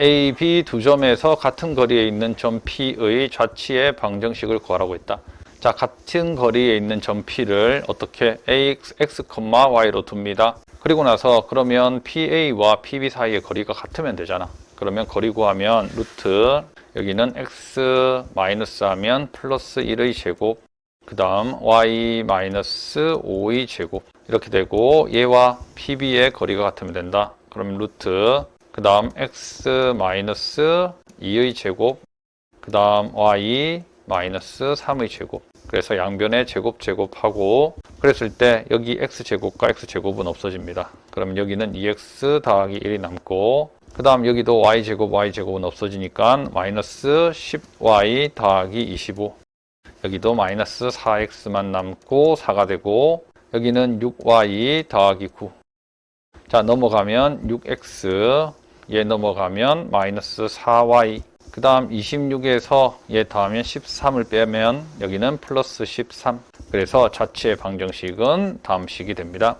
A, B 두 점에서 같은 거리에 있는 점 P의 좌치의 방정식을 구하라고 했다. 자, 같은 거리에 있는 점 P를 어떻게 AX, X, Y로 둡니다. 그리고 나서 그러면 PA와 PB 사이의 거리가 같으면 되잖아. 그러면 거리 구하면 루트 여기는 X 마이너스 하면 플러스 1의 제곱 그 다음 y 마이너스 5의 제곱 이렇게 되고 얘와 PB의 거리가 같으면 된다. 그럼 루트 그 다음 x 마이너스 2의 제곱 그 다음 y 마이너스 3의 제곱 그래서 양변의 제곱 제곱하고 그랬을 때 여기 x 제곱과 x 제곱은 없어집니다. 그럼 여기는 2x 더하기 1이 남고 그 다음 여기도 y 제곱 y 제곱은 없어지니까 마이너스 10y 더하기 25 여기도 마이너스 4x만 남고 4가 되고 여기는 6y 더하기 9. 자 넘어가면 6x 얘 넘어가면 마이너스 4y 그 다음 26에서 얘 더하면 13을 빼면 여기는 플러스 13 그래서 자체의 방정식은 다음 식이 됩니다.